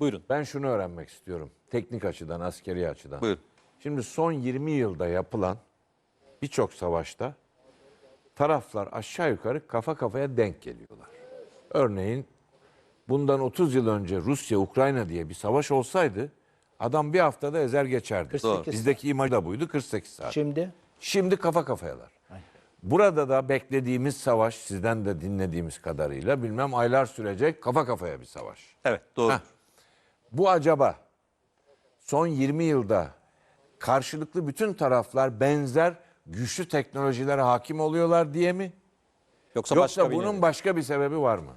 Buyurun. Ben şunu öğrenmek istiyorum. Teknik açıdan, askeri açıdan. Buyur. Şimdi son 20 yılda yapılan birçok savaşta taraflar aşağı yukarı kafa kafaya denk geliyorlar. Örneğin bundan 30 yıl önce Rusya-Ukrayna diye bir savaş olsaydı adam bir haftada ezer geçerdi. 48. Bizdeki imaj da buydu 48 saat. Şimdi Şimdi kafa kafayalar. Burada da beklediğimiz savaş sizden de dinlediğimiz kadarıyla bilmem aylar sürecek kafa kafaya bir savaş. Evet doğru. Heh. Bu acaba son 20 yılda karşılıklı bütün taraflar benzer güçlü teknolojilere hakim oluyorlar diye mi? Yoksa, Yoksa başka bir bunun nedeni. başka bir sebebi var mı?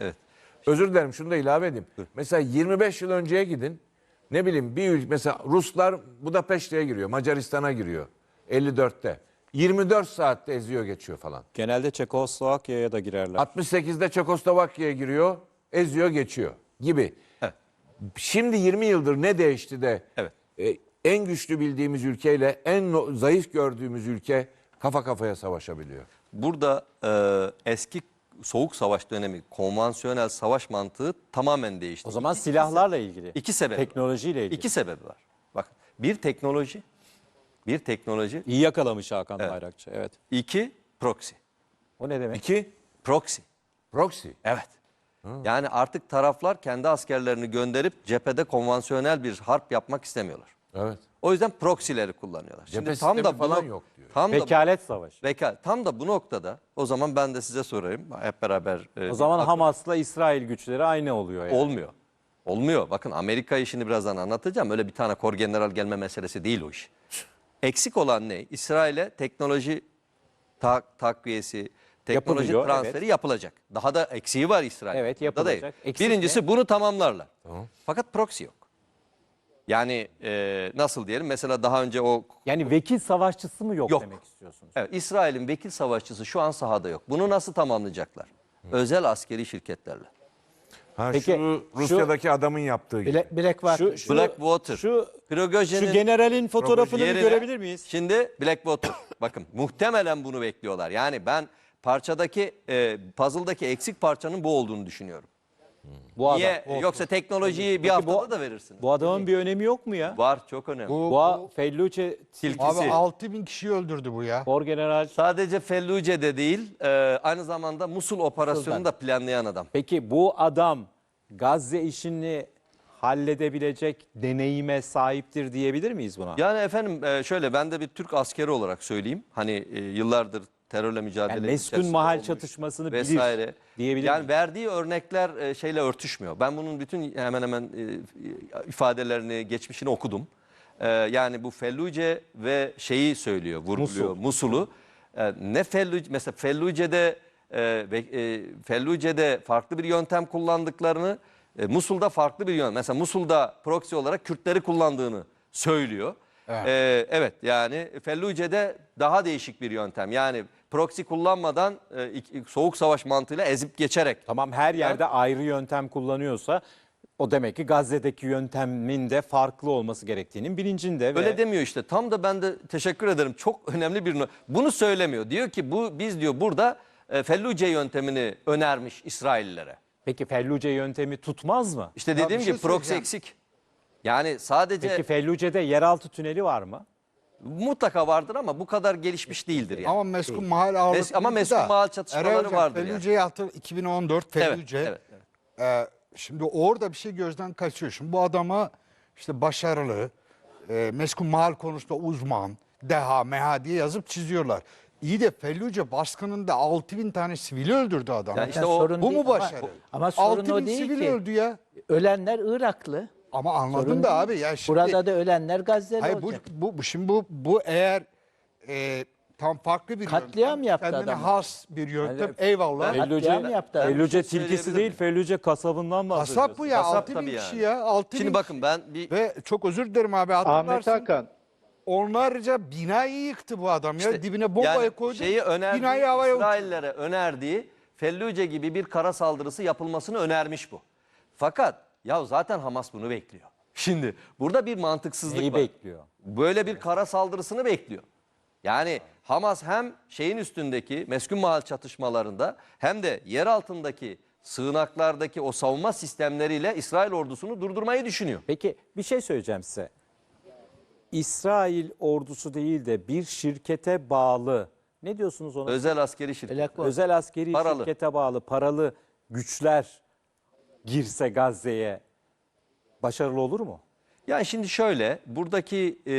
Evet. Özür dilerim şunu da ilave edeyim. Mesela 25 yıl önceye gidin. Ne bileyim bir ülke mesela Ruslar Budapeşte'ye giriyor, Macaristan'a giriyor 54'te. 24 saatte eziyor geçiyor falan. Genelde Çekoslovakya'ya da girerler. 68'de Çekoslovakya'ya giriyor, eziyor geçiyor gibi. Evet. Şimdi 20 yıldır ne değişti de Evet. e, en güçlü bildiğimiz ülkeyle en zayıf gördüğümüz ülke kafa kafaya savaşabiliyor. Burada e, eski soğuk savaş dönemi konvansiyonel savaş mantığı tamamen değişti. O zaman İki- silahlarla ilgili. iki sebep. Teknolojiyle ilgili. İki sebebi var. Bak bir teknoloji, bir teknoloji, İyi yakalamış Hakan Bayrakçı. Evet. iki proxy. O ne demek? İki, Proxy. proxy. Evet. Yani artık taraflar kendi askerlerini gönderip cephede konvansiyonel bir harp yapmak istemiyorlar. Evet. O yüzden proxy'leri kullanıyorlar. Cephe sistemi falan yok diyor. Tam da, Vekalet savaşı. Vekal, tam da bu noktada o zaman ben de size sorayım. Hep beraber. e, O zaman Hamas'la İsrail güçleri aynı oluyor yani. Olmuyor. Olmuyor. Bakın Amerika işini birazdan anlatacağım. Öyle bir tane kor general gelme meselesi değil o iş. Eksik olan ne? İsrail'e teknoloji tak, takviyesi, teknoloji Yapılıyor, transferi evet. yapılacak. Daha da eksiği var İsrail. Evet, da yapılacak. değil. Eksik Birincisi ne? bunu tamamlarlar. Fakat proxy yok. Yani e, nasıl diyelim? Mesela daha önce o Yani vekil savaşçısı mı yok, Yok. demek istiyorsunuz? Evet, İsrail'in vekil savaşçısı şu an sahada yok. Bunu nasıl tamamlayacaklar? Özel askeri şirketlerle. Ha, Peki, şu şu- Rusya'daki adamın yaptığı gibi. Black, Blackwater. Şu, şu, Blackwater. Şu, şu generalin fotoğrafını yerine görebilir miyiz? Şimdi Blackwater. Bakın muhtemelen bunu bekliyorlar. Yani ben parçadaki, e, puzzle'daki eksik parçanın bu olduğunu düşünüyorum. Bu adam. Niye? Yoksa teknolojiyi bir haftada bu- da verirsin. Bu adamın bir önemi yok mu ya? Var çok önemli. Bu, Bu Felluce Tilkisi. abi 6000 bin kişiyi öldürdü bu ya. Kor General. Sadece Felluce'de değil, e, aynı zamanda Musul operasyonunu da planlayan adam. Peki bu adam Gazze işini halledebilecek deneyime sahiptir diyebilir miyiz buna? Yani efendim e, şöyle ben de bir Türk askeri olarak söyleyeyim. Hani e, yıllardır terörle mücadele Yani meskun mahal olmuş çatışmasını bilir vesaire. diyebilir Yani miyiz? verdiği örnekler e, şeyle örtüşmüyor. Ben bunun bütün hemen hemen e, ifadelerini, geçmişini okudum. E, yani bu Felluce ve şeyi söylüyor, vurguluyor. Musul. Musul'u. Ne Felluce, mesela Felluce'de Felluce'de farklı bir yöntem kullandıklarını, Musul'da farklı bir yöntem. Mesela Musul'da proxy olarak Kürtleri kullandığını söylüyor. Evet. evet yani Felluce'de daha değişik bir yöntem. Yani proxy kullanmadan e, soğuk savaş mantığıyla ezip geçerek. Tamam her yerde ayrı yöntem kullanıyorsa o demek ki Gazze'deki yöntemin de farklı olması gerektiğinin bilincinde. ve- Öyle demiyor işte. Tam da ben de teşekkür ederim. Çok önemli bir bunu söylemiyor. Diyor ki bu biz diyor burada e, Felluce yöntemini önermiş İsraillilere. Peki Felluce yöntemi tutmaz mı? İşte dediğim şey gibi proxy eksik. Yani sadece Peki Felluce'de yeraltı tüneli var mı? mutlaka vardır ama bu kadar gelişmiş değildir yani. Ama meskun mahal ağırlıklı. Mes- ama meskun mahal çatışmaları vardır yani. Felluce'yi hatır 2014 Evet, Felluce. evet, evet. Ee, şimdi orada bir şey gözden kaçıyor. Şimdi bu adama işte başarılı, e, meskun mahal konusunda uzman, deha, meha diye yazıp çiziyorlar. İyi de Felluce baskınında 6000 tane sivili öldürdü adam. Yani işte Yani o sorun bu değil mu ama- başarı? Ama, sorun 6000 o değil sivil ki. öldü ya. Ölenler Iraklı. Ama anladın Sorun da değil. abi ya şimdi Burada da ölenler Gazze'li Hayır bu, olacak. bu, bu şimdi bu bu eğer e, tam farklı bir Katliam yöntem, yaptı kendine adam. has bir yöntem. Yani- eyvallah. Katliam Felluce, yaptı. Şey tilkisi değil, miyim? Felluce kasabından bahsediyoruz. Kasap bu ya Kasap 6000 tabii kişi yani. ya 6000 Şimdi bakın ben bir ve çok özür dilerim abi hatırlarsın. Ahmet Hakan. Onlarca binayı yıktı bu adam ya. İşte Dibine bombayı yani koydu. Şeyi önerdiği, binayı havaya uçurdu. İsraillere önerdiği Felluce gibi bir kara saldırısı yapılmasını önermiş bu. Fakat ya zaten Hamas bunu bekliyor. Şimdi burada bir mantıksızlık Neyi var. bekliyor? Böyle bir kara saldırısını bekliyor. Yani Hamas hem şeyin üstündeki meskun mahal çatışmalarında hem de yer altındaki sığınaklardaki o savunma sistemleriyle İsrail ordusunu durdurmayı düşünüyor. Peki bir şey söyleyeceğim size. İsrail ordusu değil de bir şirkete bağlı ne diyorsunuz ona? Özel askeri şirket. Özel askeri Paralı. şirkete bağlı paralı güçler girse Gazze'ye başarılı olur mu? Yani şimdi şöyle buradaki e,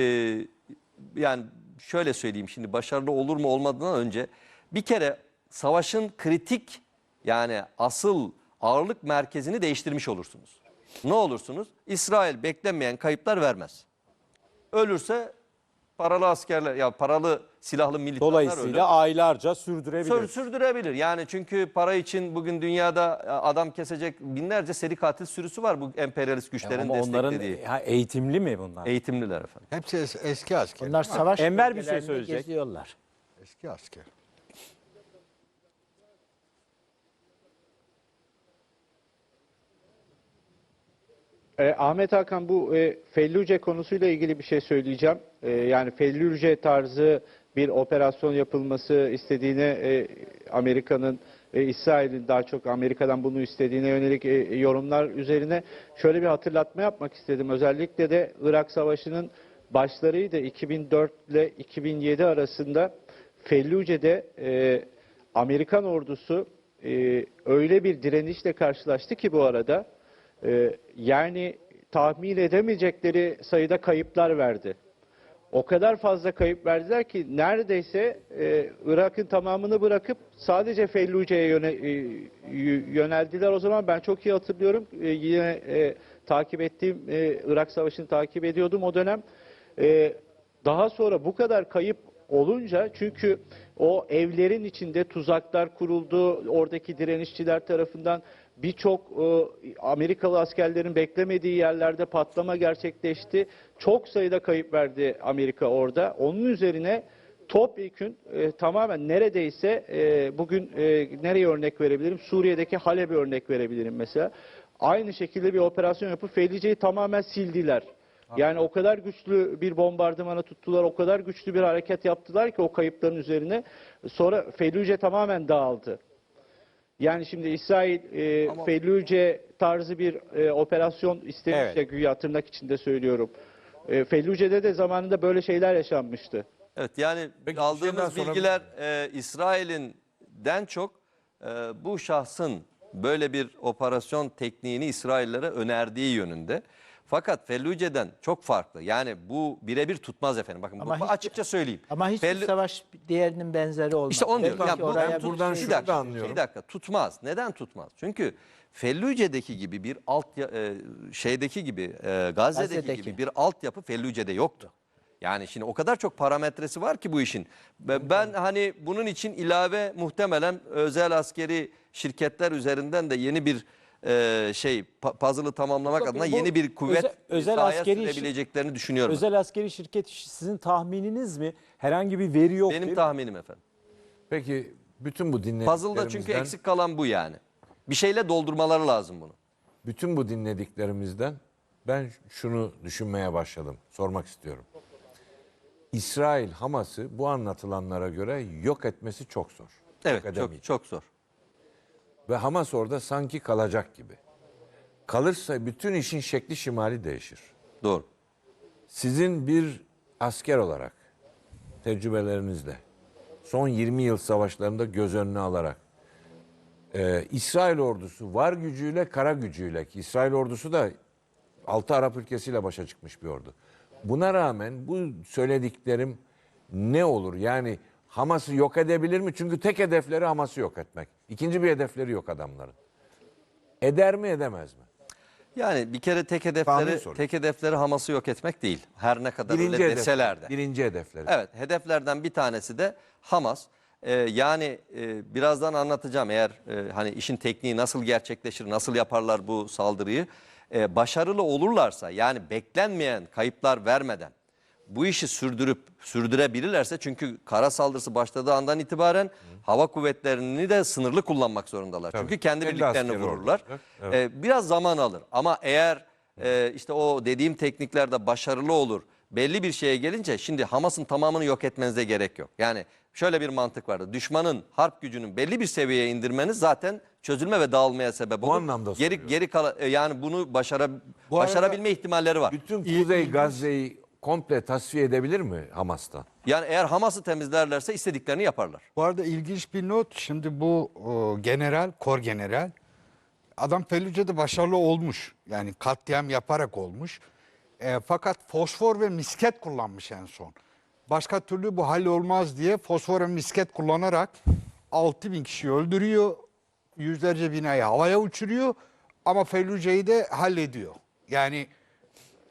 yani şöyle söyleyeyim şimdi başarılı olur mu olmadığından önce bir kere savaşın kritik yani asıl ağırlık merkezini değiştirmiş olursunuz. Ne olursunuz? İsrail beklenmeyen kayıplar vermez. Ölürse paralı askerler ya paralı silahlı militanlar Dolayısıyla ölür. aylarca sürdürebilir. Sür- sürdürebilir. Yani çünkü para için bugün dünyada adam kesecek binlerce seri katil sürüsü var bu emperyalist güçlerin Ama onların desteklediği. ha, eğitimli mi bunlar? Eğitimliler efendim. Hepsi es- eski asker. Bunlar savaş Enver bir şey bölgelerinde söyleyecek. geziyorlar. Eski asker. E, Ahmet Hakan bu e, Felluce konusuyla ilgili bir şey söyleyeceğim. E, yani Felluce tarzı bir operasyon yapılması istediğine e, Amerika'nın e, İsrail'in daha çok Amerika'dan bunu istediğine yönelik e, yorumlar üzerine şöyle bir hatırlatma yapmak istedim. Özellikle de Irak Savaşı'nın başlarıydı 2004 ile 2007 arasında Felluce'de e, Amerikan ordusu e, öyle bir direnişle karşılaştı ki bu arada ee, yani tahmin edemeyecekleri sayıda kayıplar verdi. O kadar fazla kayıp verdiler ki neredeyse e, Irak'ın tamamını bırakıp sadece Felluce'ye yöne, e, yöneldiler. O zaman ben çok iyi hatırlıyorum. E, yine e, takip ettiğim e, Irak Savaşı'nı takip ediyordum o dönem. E, daha sonra bu kadar kayıp olunca çünkü o evlerin içinde tuzaklar kuruldu. Oradaki direnişçiler tarafından birçok e, Amerikalı askerlerin beklemediği yerlerde patlama gerçekleşti. Çok sayıda kayıp verdi Amerika orada. Onun üzerine topyekün e, tamamen neredeyse e, bugün e, nereye örnek verebilirim? Suriye'deki Halep'e örnek verebilirim mesela. Aynı şekilde bir operasyon yapıp Fellice'yi tamamen sildiler. Yani o kadar güçlü bir bombardımana tuttular, o kadar güçlü bir hareket yaptılar ki o kayıpların üzerine. Sonra Felluce tamamen dağıldı. Yani şimdi İsrail e, Felluce tarzı bir e, operasyon istemiş Evet. ya güya tırnak içinde söylüyorum. E, Felluce'de de zamanında böyle şeyler yaşanmıştı. Evet yani Peki, aldığımız sorabilir bilgiler e, İsrail'inden çok e, bu şahsın böyle bir operasyon tekniğini İsraillere önerdiği yönünde. Fakat Felluce'den çok farklı. Yani bu birebir tutmaz efendim. Bakın Ama bu, hiçbir- açıkça söyleyeyim. Ama hiçbir Fellu- savaş diğerinin benzeri olmaz. İşte onu diyorum. Belki Yani bu- oraya ben bir buradan şey- şunu bir dakika, da anlıyorum. Bir dakika tutmaz. Neden tutmaz? Çünkü Felluce'deki gibi bir alt ya- e, şeydeki gibi e, Gazze'deki, Gazze'deki. gibi bir altyapı Felluce'de yoktu. Yani şimdi o kadar çok parametresi var ki bu işin. Ve Ben hani bunun için ilave muhtemelen özel askeri şirketler üzerinden de yeni bir e, şey pa- puzzle'ı tamamlamak Tabii adına yeni bir kuvvet özel- özel askeri sürebileceklerini düşünüyorum. Özel askeri şirket işi sizin tahmininiz mi? Herhangi bir veri yok Benim mi? tahminim efendim. Peki bütün bu dinlediklerimizden Puzzle'da çünkü eksik kalan bu yani. Bir şeyle doldurmaları lazım bunu. bütün bu dinlediklerimizden ben şunu düşünmeye başladım. Sormak istiyorum. İsrail Hamas'ı bu anlatılanlara göre yok etmesi çok zor. Evet çok, çok zor. Ve Hamas orada sanki kalacak gibi. Kalırsa bütün işin şekli şimali değişir. Doğru. Sizin bir asker olarak tecrübelerinizle son 20 yıl savaşlarında göz önüne alarak e, İsrail ordusu var gücüyle kara gücüyle ki İsrail ordusu da 6 Arap ülkesiyle başa çıkmış bir ordu. Buna rağmen bu söylediklerim ne olur? Yani Hamas'ı yok edebilir mi? Çünkü tek hedefleri Hamas'ı yok etmek. İkinci bir hedefleri yok adamların. Eder mi edemez mi? Yani bir kere tek Tahmin hedefleri tek hedefleri Hamas'ı yok etmek değil. Her ne kadar Birinci öyle hedef, deseler de. Birinci hedefleri. Evet, hedeflerden bir tanesi de Hamas. Ee, yani e, birazdan anlatacağım eğer e, hani işin tekniği nasıl gerçekleşir, nasıl yaparlar bu saldırıyı. Ee, başarılı olurlarsa yani beklenmeyen kayıplar vermeden bu işi sürdürüp sürdürebilirlerse çünkü kara saldırısı başladığı andan itibaren hava kuvvetlerini de sınırlı kullanmak zorundalar. Tabii. Çünkü kendi birliklerini vururlar. olacak. Evet. Ee, biraz zaman alır ama eğer e, işte o dediğim tekniklerde başarılı olur belli bir şeye gelince şimdi Hamas'ın tamamını yok etmenize gerek yok. Yani şöyle bir mantık vardı. Düşmanın harp gücünün belli bir seviyeye indirmeniz zaten çözülme ve dağılmaya sebep olur. anlamda geri soruyorum. geri kala, e, yani bunu başara, Bu başarabilme ihtimalleri var. Bütün Kuzey Gazze'yi komple tasfiye edebilir mi Hamas'tan? Yani eğer Hamas'ı temizlerlerse istediklerini yaparlar. Bu arada ilginç bir not. Şimdi bu o, general, kor general adam Fellüce'de başarılı olmuş. Yani katliam yaparak olmuş. E, fakat fosfor ve misket kullanmış en son. Başka türlü bu hallolmaz diye fosfor ve misket kullanarak 6 bin kişi öldürüyor. Yüzlerce binayı havaya uçuruyor. Ama Fellüce'yi de hallediyor. Yani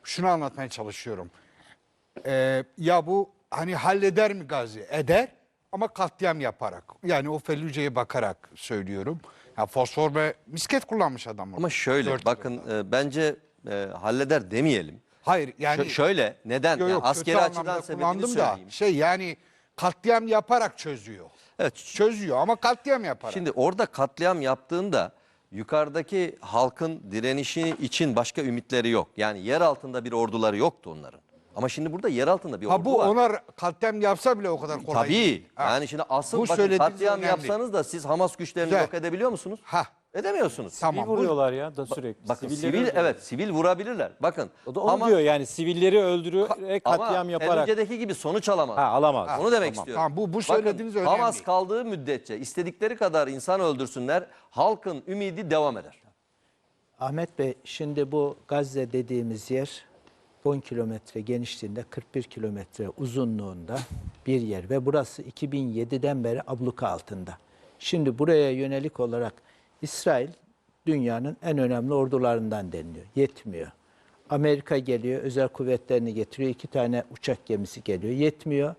şunu anlatmaya çalışıyorum. Ee, ya bu hani halleder mi Gazi? Eder ama katliam yaparak. Yani o Fellüce'ye bakarak söylüyorum. Ya fosfor ve misket kullanmış adam. orada. Ama şöyle Dört bakın e, bence e, halleder demeyelim. Hayır yani Şö- şöyle neden? Yok, Yani yok, askeri kötü açıdan sebebini da söyleyeyim. şey yani katliam yaparak çözüyor. Evet. Çözüyor ama katliam yaparak. Şimdi orada katliam yaptığında yukarıdaki halkın direnişi için başka ümitleri yok. Yani yer altında bir orduları yoktu onların. Ama şimdi burada yer altında bir ha ordu bu var. onlar katliam yapsa bile o kadar kolay Tabii. değil. Ha. Yani şimdi asıl Bu bakın söylediğiniz katliam önemli. yapsanız da siz Hamas güçlerini Güzel. yok edebiliyor musunuz? Ha. Edemiyorsunuz. Tamam. Sivil bu- vuruyorlar ya da sürekli. Bakın Sivilleri sivil öldürüyor. evet sivil vurabilirler. Bakın. O da onu ama, diyor yani sivilleri öldürerek katliam ama yaparak. Fellüce'deki gibi sonuç alamaz. Ha alamaz. Onu demek Tamam. istiyorum. Tamam, bu- bu Bakın, söylediğiniz önemli. Hamas kaldığı müddetçe istedikleri kadar insan öldürsünler. Halkın ümidi devam eder. Ahmet Bey şimdi bu Gazze dediğimiz yer 10 kilometre genişliğinde 41 kilometre uzunluğunda bir yer ve burası 2007'den beri abluka altında. Şimdi buraya yönelik olarak İsrail dünyanın en önemli ordularından deniliyor. Yetmiyor. Amerika geliyor, özel kuvvetlerini getiriyor. iki tane uçak gemisi geliyor. Yetmiyor.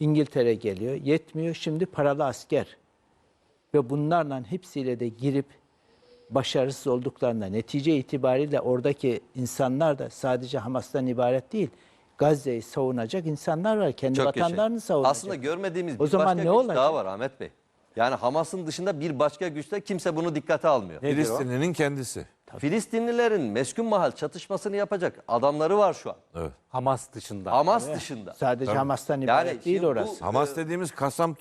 İngiltere geliyor. Yetmiyor. Şimdi paralı asker. Ve bunlarla hepsiyle de girip başarısız olduklarında netice itibariyle oradaki insanlar da sadece Hamas'tan ibaret değil. Gazze'yi savunacak insanlar var. Kendi Çok vatanlarını savunacak. Aslında görmediğimiz O bir zaman başka ne güç olacak? daha var Ahmet Bey. Yani Hamas'ın dışında bir başka güçte kimse bunu dikkate almıyor. Nedir o? Filistinli'nin kendisi. Filistinlilerin meskun mahal çatışmasını yapacak adamları var şu an. Evet. Hamas dışında. Hamas dışında. Sadece Hamas'tan Yani ibaret değil şimdi bu- orası. Hamas dediğimiz Kasam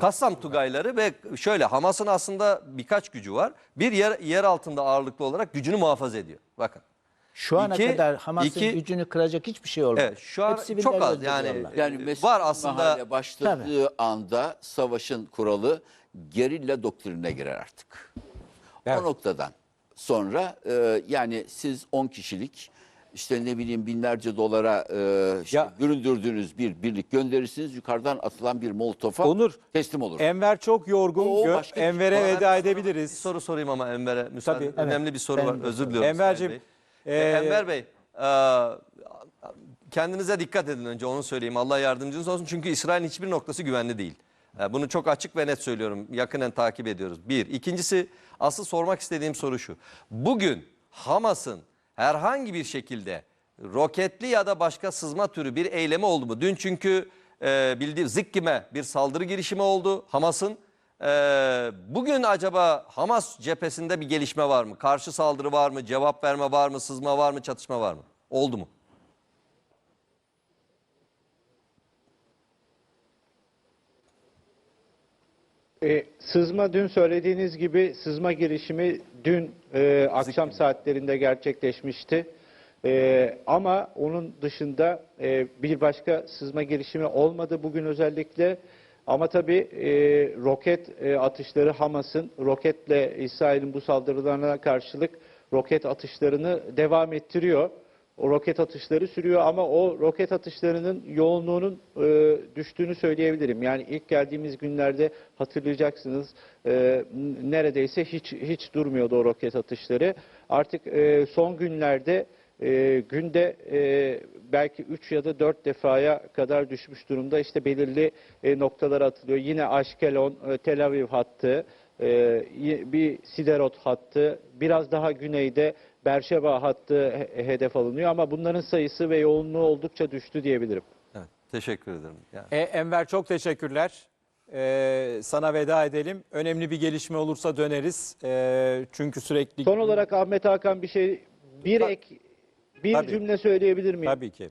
Kassam Tugayları ve şöyle Hamas'ın aslında birkaç gücü var. Bir yer, yer altında ağırlıklı olarak gücünü muhafaza ediyor. Bakın. Şu ana İki- kadar Hamas'ın iki- gücünü kıracak hiçbir şey olmadı. Evet şu an Hep sivilleri çok az yani. Yani e, Mesut var aslında başladığı anda savaşın kuralı gerilla doktrinine girer artık. Evet. O noktadan sonra e, yani siz 10 kişilik işte ne bileyim binlerce dolara e, işte Ya- büründürdüğünüz bir birlik gönderirsiniz yukarıdan atılan bir molotofa Onur, teslim olur. Enver çok yorgun. O Gö- başka bir şey. Enver'e Bana- veda bir edebiliriz. soru sorayım ama Enver'e müsaade. Tabii, evet. Önemli bir soru Ben var. Özür diliyorum. Enver'cim, İsmail Bey. E, E, Enver Bey, e, kendinize dikkat edin önce onu söyleyeyim. Allah yardımcınız olsun. Çünkü İsrail'in hiçbir noktası güvenli değil. E, Bunu çok açık ve net söylüyorum. Yakinen takip ediyoruz. Bir. İkincisi asıl sormak istediğim soru şu. Bugün Hamas'ın herhangi bir şekilde roketli ya da başka sızma türü bir eylemi oldu mu? Dün çünkü e, bildiğim Zikkim'e bir saldırı girişimi oldu Hamas'ın. E, bugün acaba Hamas cephesinde bir gelişme var mı? Karşı saldırı var mı? Cevap verme var mı? Sızma var mı? Çatışma var mı? Oldu mu? E, sızma dün söylediğiniz gibi sızma girişimi dün e, akşam saatlerinde gerçekleşmişti. E, ama onun dışında e, bir başka sızma girişimi olmadı bugün özellikle. Ama tabii e, roket e, atışları Hamas'ın roketle İsrail'in bu saldırılarına karşılık roket atışlarını devam ettiriyor. O roket atışları sürüyor ama o roket atışlarının yoğunluğunun e, düştüğünü söyleyebilirim. Yani ilk geldiğimiz günlerde hatırlayacaksınız e, neredeyse hiç hiç durmuyordu o roket atışları. Artık e, son günlerde e, günde e, belki 3 ya da 4 defaya kadar düşmüş durumda. İşte belirli e, noktalara atılıyor. Yine Aşkelon, e, Tel Aviv hattı, e, bir Siderot hattı, biraz daha güneyde Berşeba hattı he- hedef alınıyor ama bunların sayısı ve yoğunluğu oldukça düştü diyebilirim. Evet. Teşekkür ederim. Yani. E, Enver çok teşekkürler. E, sana veda edelim. Önemli bir gelişme olursa döneriz. E, çünkü sürekli... Son olarak Ahmet Hakan bir şey, bir ek, bir Tabii. cümle söyleyebilir miyim? Tabii ki.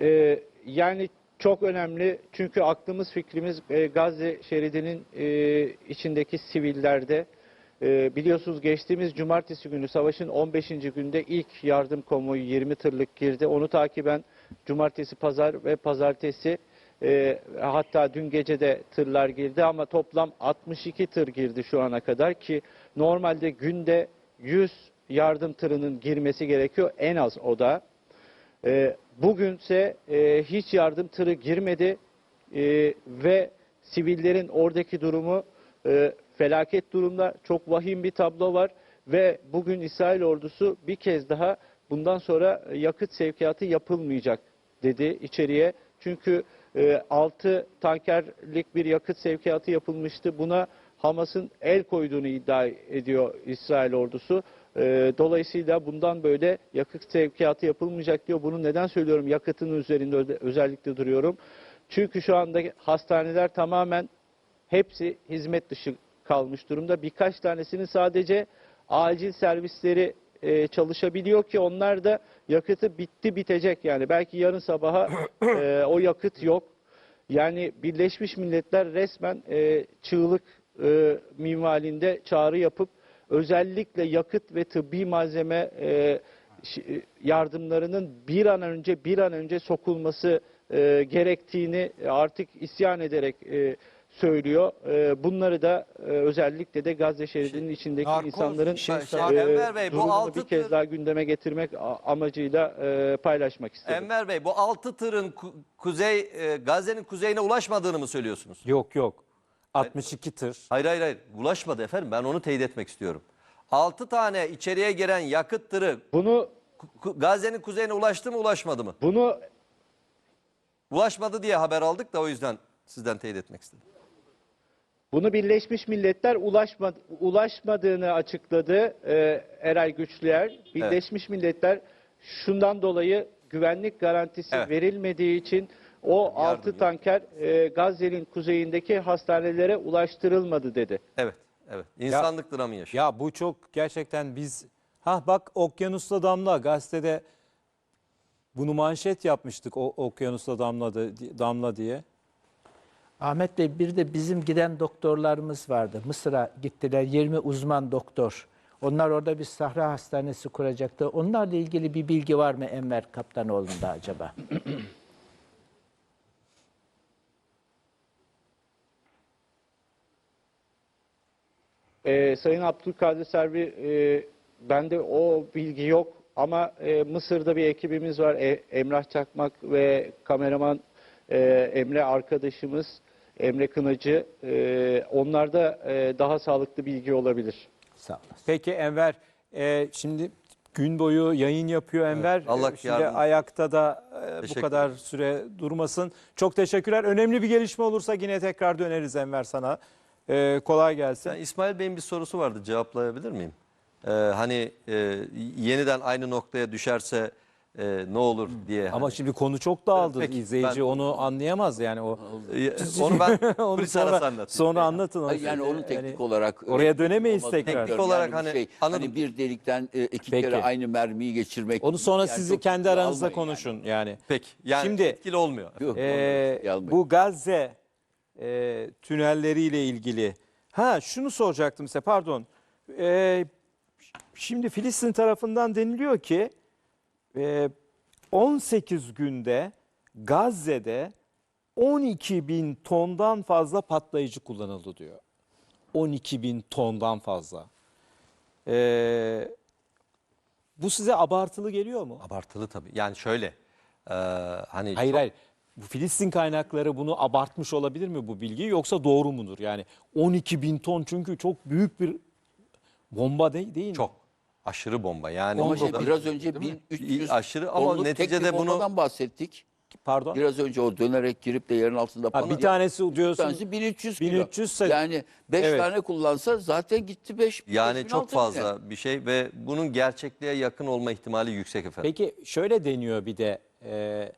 Ee, yani çok önemli çünkü aklımız fikrimiz e, Gazze şeridinin e, içindeki sivillerde. E, biliyorsunuz geçtiğimiz cumartesi günü savaşın 15. günde ilk yardım konvoyu 20 tırlık girdi. Onu takiben cumartesi, pazar ve pazartesi e, hatta dün gece de tırlar girdi ama toplam 62 tır girdi şu ana kadar ki normalde günde 100 yardım tırının girmesi gerekiyor en az o da. E, bugünse e, hiç yardım tırı girmedi E, ve sivillerin oradaki durumu e, felaket durumda. Çok vahim bir tablo var ve bugün İsrail ordusu bir kez daha bundan sonra yakıt sevkiyatı yapılmayacak dedi içeriye. Çünkü e, 6 tankerlik bir yakıt sevkiyatı yapılmıştı. Buna Hamas'ın el koyduğunu iddia ediyor İsrail ordusu. E, dolayısıyla bundan böyle yakıt sevkiyatı yapılmayacak diyor. Bunu neden söylüyorum? Yakıtın üzerinde özellikle duruyorum. Çünkü şu anda hastaneler tamamen hepsi hizmet dışı kalmış durumda. Birkaç tanesinin sadece acil servisleri e, çalışabiliyor ki onlar da yakıtı bitti bitecek yani. Belki yarın sabaha e, o yakıt yok. Yani Birleşmiş Milletler resmen e, çığlık e, minvalinde çağrı yapıp özellikle yakıt ve tıbbi malzeme e, e, yardımlarının bir an önce bir an önce sokulması e, gerektiğini artık isyan ederek e, söylüyor. E, bunları da e, özellikle de Gazze şeridinin içindeki narkoz, insanların şey e, söyleyeyim. Enver Bey, bu altı bir kez tır- daha gündeme getirmek amacıyla e, paylaşmak istedim. Enver Bey bu 6 tırın ku- kuzey e, Gazze'nin kuzeyine ulaşmadığını mı söylüyorsunuz? Yok yok. 62 tır. Hayır hayır hayır ulaşmadı efendim ben onu teyit etmek istiyorum. 6 tane içeriye giren yakıt tırı Bunu Gazze'nin kuzeyine ulaştı mı ulaşmadı mı? bunu Ulaşmadı diye haber aldık da o yüzden sizden teyit etmek istedim. Bunu Birleşmiş Milletler ulaşma, ulaşmadığını açıkladı e, Eray Güçlüer. Birleşmiş Milletler şundan dolayı güvenlik garantisi Evet. verilmediği için o altı tanker e, Gazze'nin kuzeyindeki hastanelere ulaştırılmadı dedi. Evet evet insanlık dramı yaşıyor. Ya bu çok gerçekten biz ha bak Okyanus'ta damla gazetede bunu manşet yapmıştık o Okyanus'ta damladı damla diye. Ahmet Bey bir de bizim giden doktorlarımız vardı. Mısır'a gittiler 20 uzman doktor. Onlar orada bir sahra hastanesi kuracaktı. Onlarla ilgili bir bilgi var mı Enver Kaptanoğlu'nda acaba? Ee, Sayın Abdülkadir Servi, e, bende o bilgi yok ama e, Mısır'da bir ekibimiz var. E, Emrah Çakmak ve kameraman e, Emre arkadaşımız, Emre Kınacı. E, onlarda e, daha sağlıklı bilgi olabilir. Sağ olasın. Peki Enver e, şimdi gün boyu yayın yapıyor Enver. Allah E, şimdi yardım- ayakta da e, bu kadar süre durmasın. Çok teşekkürler. Önemli bir gelişme olursa yine tekrar döneriz Enver sana. E, kolay gelsin. Yani İsmail Bey'in bir sorusu vardı cevaplayabilir miyim? Ee, hani e, yeniden aynı noktaya düşerse e, ne olur diye. Ama hani. şimdi konu çok dağıldı. Peki, İzleyici ben- onu anlayamaz yani o. E, onu ben onu polis arası sonra, anlatayım. sonra anlatın. onu. Hayır, yani onun teknik Yani olarak oraya dönemeyiz olmadığını tekrar. biliyorum. Teknik olarak bir hani şey, anladım. hani bir delikten e, iki Peki. kere aynı mermiyi geçirmek. Onu sonra yani siz çok kendi aranızda konuşun yani. Peki yani Şimdi- etkili olmuyor. Yani. Yok, Ee, ciddiye almayın. bu Gazze e, tünelleriyle ilgili. Ha şunu soracaktım size pardon. Ee, şimdi Filistin tarafından deniliyor ki e, 18 günde Gazze'de 12 bin tondan fazla patlayıcı kullanıldı diyor. 12 bin tondan fazla. Ee, bu size abartılı geliyor mu? Abartılı tabii. Yani şöyle e, hani Hayır hayır. Bu Filistin kaynakları bunu abartmış olabilir mi bu bilgiyi yoksa doğru mudur? Yani 12 bin ton çünkü çok büyük bir bomba değil, değil mi? çok aşırı bomba. Yani Ama şey, biraz önce 1300 aşırı ama tonluk tek neticede bir bunu- bombadan bahsettik. Pardon. Biraz önce o dönerek girip de yerin altında Ha, bir tanesi bir diyorsun. tanesi 1300 kilo. 1300 ise- Yani 5 Evet. tane kullansa zaten gitti 5. yani çok fazla bir şey ve bunun gerçekliğe yakın olma ihtimali yüksek efendim. Peki şöyle deniyor bir de e,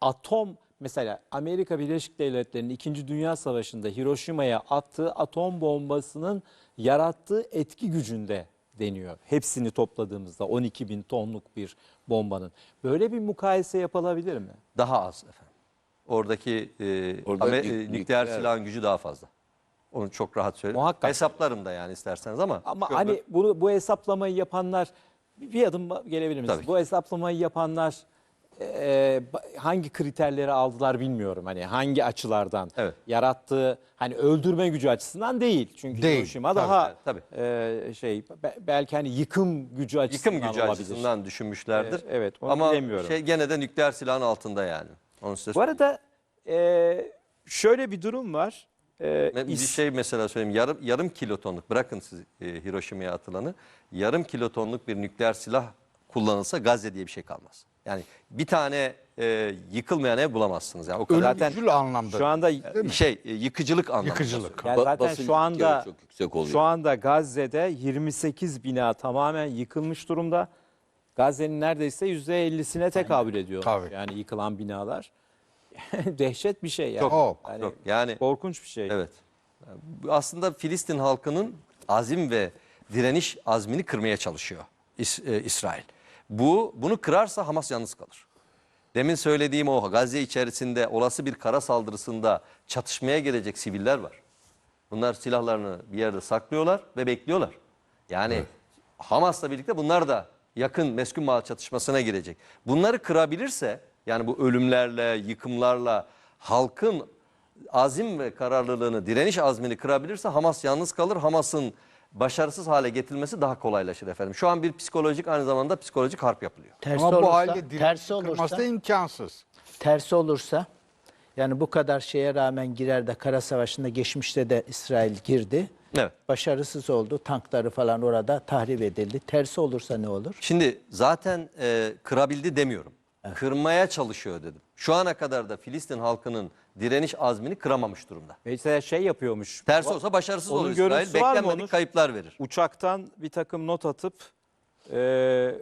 atom mesela Amerika Birleşik Devletleri'nin 2. Dünya Savaşı'nda Hiroşima'ya attığı atom bombasının yarattığı etki gücünde deniyor. Hepsini topladığımızda 12 bin tonluk bir bombanın. Böyle bir mukayese yapılabilir mi? Daha az efendim. Oradaki e, Orada Amer- nük- e, nükleer, nükleer- silahın gücü daha fazla. Onu çok rahat söyleyeyim. Muhakkak. Hesaplarım da yani isterseniz ama. Ama hani bunu bu hesaplamayı yapanlar bir adım gelebilir misiniz? Tabii ki. Bu hesaplamayı yapanlar e, hangi kriterleri aldılar bilmiyorum. Hani hangi açılardan Evet. yarattığı hani öldürme gücü açısından değil. Çünkü Değil. Hiroşima Tabii, daha tabii, e, şey be- belki hani yıkım gücü açısından yıkım gücü olabilir. açısından düşünmüşlerdir. Ee, evet, onu Ama bilemiyorum. şey gene de nükleer silahın altında yani. Onu size Bu arada e, şöyle bir durum var. E, Bir is- şey mesela söyleyeyim. Yarım, yarım kilotonluk bırakın siz e, Hiroşima'ya atılanı. Yarım kilotonluk bir nükleer silah kullanılsa Gazze diye bir şey kalmaz. Yani bir tane e, yıkılmayan ev bulamazsınız. Yani o kadar Zaten Ölümcül anlamda. şu anda şey e, yıkıcılık anlamında. Yıkıcılık. Yani Ba- zaten basınç şu anda çok yüksek oluyor. şu anda Gazze'de 28 bina tamamen yıkılmış durumda. Gazze'nin neredeyse %50'sine tekabül ediyor. Tabii. Yani yıkılan binalar. Dehşet bir şey yani. Çok, yani Çok, yani korkunç bir şey. evet. Bu Aslında Filistin halkının azim ve direniş azmini kırmaya çalışıyor İs- e, İsrail. Bu bunu kırarsa Hamas yalnız kalır. Demin söylediğim o Gazze içerisinde olası bir kara saldırısında çatışmaya gelecek siviller var. Bunlar silahlarını bir yerde saklıyorlar ve bekliyorlar. Yani Hamas'la birlikte bunlar da yakın meskun mal çatışmasına girecek. Bunları kırabilirse yani bu ölümlerle, yıkımlarla halkın azim ve kararlılığını, direniş azmini kırabilirse Hamas yalnız kalır. Hamas'ın başarısız hale getirilmesi daha kolaylaşır efendim. Şu an bir psikolojik aynı zamanda psikolojik harp yapılıyor. Tersi Ama olursa, bu halde tersi tersi olursa, da imkansız. tersi olursa yani bu kadar şeye rağmen girer de kara savaşında geçmişte de İsrail girdi. Evet. Başarısız oldu. Tankları falan orada tahrip edildi. Tersi olursa ne olur? Şimdi zaten e, kırabildi demiyorum. Kırmaya çalışıyor dedim. Şu ana kadar da Filistin halkının direniş azmini kıramamış durumda. Mesela şey yapıyormuş. Tersi olsa başarısız onun olur İsrail. Beklenmedik kayıplar verir. Uçaktan bir takım not atıp e,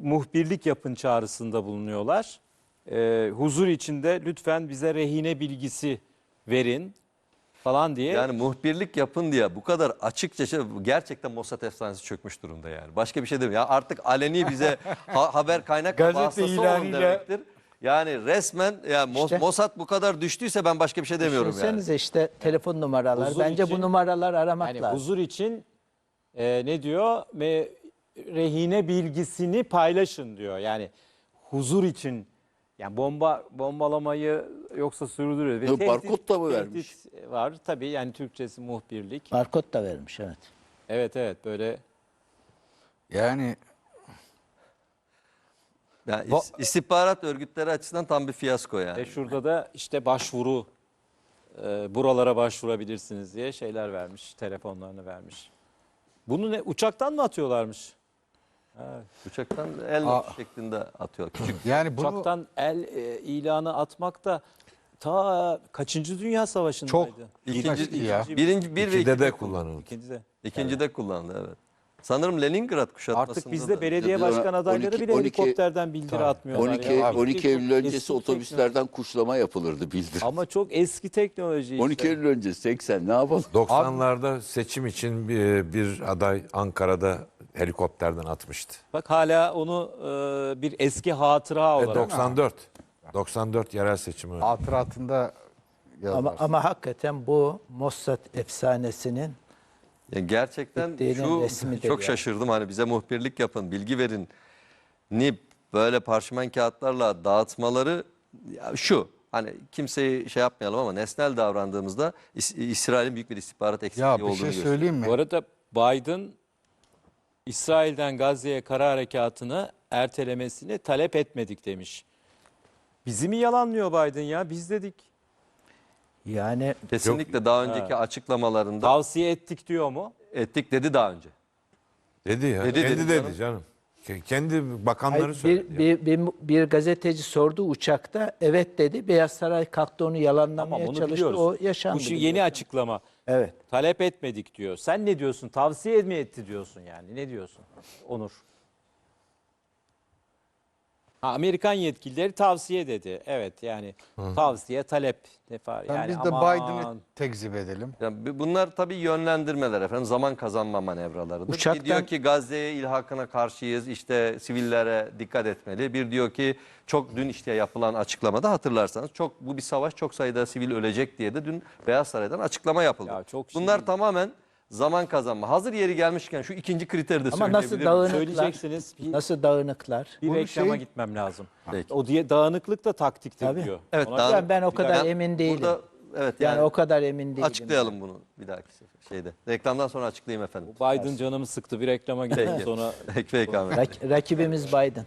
muhbirlik yapın çağrısında bulunuyorlar. E, huzur içinde lütfen bize rehine bilgisi verin falan diye. Yani muhbirlik yapın diye bu kadar açıkça şey, gerçekten Mossad efsanesi çökmüş durumda yani. Başka bir şey değil. Ya artık aleni bize ha- haber kaynak vasıtası olun demektir. Yani resmen ya Mos- İşte. Mossad bu kadar düştüyse ben başka bir şey demiyorum yani. Düşünsenize işte telefon numaralar. Huzur Bence için- bu numaralar aramak Yani lazım. huzur için e, ne diyor? Me, rehine bilgisini paylaşın diyor. Yani huzur için yani bomba bombalamayı yoksa sürdürüyor. Ve Yok, barkod da mı tehdit vermiş? Var tabii yani Türkçesi muhbirlik. Barkod da vermiş evet. Evet evet böyle Yani Yani is- istihbarat örgütleri açısından tam bir fiyasko yani. ve şurada da işte başvuru e, buralara başvurabilirsiniz diye şeyler vermiş. Telefonlarını vermiş. Bunu ne uçaktan mı atıyorlarmış? Uçaktan el Aa. şeklinde atıyor. Küçük yani bunu Uçaktan el e, ilanı atmak da ta kaçıncı Dünya Savaşı'ndaydı? Çok. İkinci, İkinci ya. birinci bir ve İkide ikinci de kullanıldı. kullanıldı. İkinci de. İkinci de kullandı evet. Sanırım Leningrad kuşatmasında Artık bizde da- belediye başkan adayları 12 bile 12 helikopterden bildiri atmıyorlar. 12, ya. 12 Eylül Çok öncesi eski otobüslerden kuşlama yapılırdı bildir. teknoloji. Ama çok eski teknoloji 12 işte. Eylül öncesi 80 ne yapalım? 90'larda seçim için bir, bir aday Ankara'da helikopterden atmıştı. Bak hala onu e, bir eski hatıra Ve olarak. 94. 94 yerel seçimi. hatıratında yazar. Ama, ama hakikaten bu Mossad efsanesinin Ya gerçekten Bittiğinin şu resmidir çok yani. şaşırdım hani bize muhbirlik yapın, bilgi verin. Ni böyle parşömen kağıtlarla dağıtmaları ya şu hani kimseyi şey yapmayalım ama nesnel davrandığımızda İs- İsrail'in büyük bir istihbarat eksikliği ya bir olduğunu şey gösteriyor. söyleyeyim mi? Bu arada Biden İsrail'den Gazze'ye kara harekatını ertelemesini talep etmedik demiş. Bizi mi yalanlıyor Biden ya? Biz dedik. Yani Kesinlikle daha önceki açıklamalarında Tavsiye ettik diyor mu? ettik dedi daha önce. Dedi ya. Dedi, kendi dedi dedi canım. canım. Ke- Kendi bakanları Hayır, söyledi. bir, ya. bir, bir, bir gazeteci sordu uçakta evet dedi. Beyaz Saray kalktı onu yalanlamaya Tamam onu çalıştı. biliyoruz. O yaşandı. Bu şu yeni açıklama. Evet. Talep etmedik diyor. Sen ne diyorsun? Tavsiye mi etti diyorsun yani? Ne diyorsun? Onur. Ha, Amerikan yetkilileri tavsiye dedi. Evet yani tavsiye talep ne fark Yani yani biz de aman. Biden'ı tekzip edelim. Yani bu- bunlar tabii yönlendirmeler efendim zaman kazanma manevralarıdır. Bir Uçaktan- diyor ki Gazze'ye ilhakına karşıyız işte sivillere dikkat etmeli. Bir diyor ki çok dün işte yapılan açıklamada hatırlarsanız çok bu bir savaş çok sayıda sivil ölecek diye de dün Beyaz Saray'dan açıklama yapıldı. Ya çok Bunlar şey- tamamen zaman kazanma. Hazır yeri gelmişken şu ikinci kriteri de Ama nasıl söyleyebilirim. dağınıklar? Söyleyeceksiniz. Bir, Nasıl dağınıklar? bir Bunu reklama şey- gitmem lazım. Peki. O diye dağınıklık da taktiktir Tabii. diyor. Evet, Ona- dağınık- Ben, ben o Bir kadar dakika. emin değilim. Burada evet yani, yani, o kadar emin değilim. açıklayalım bunu bir dahaki sefer şeyde. Reklamdan sonra açıklayayım efendim. Biden canımı sıktı bir reklama gidelim Peki. sonra Peki, peki Ahmet. Rak- rakibimiz Biden.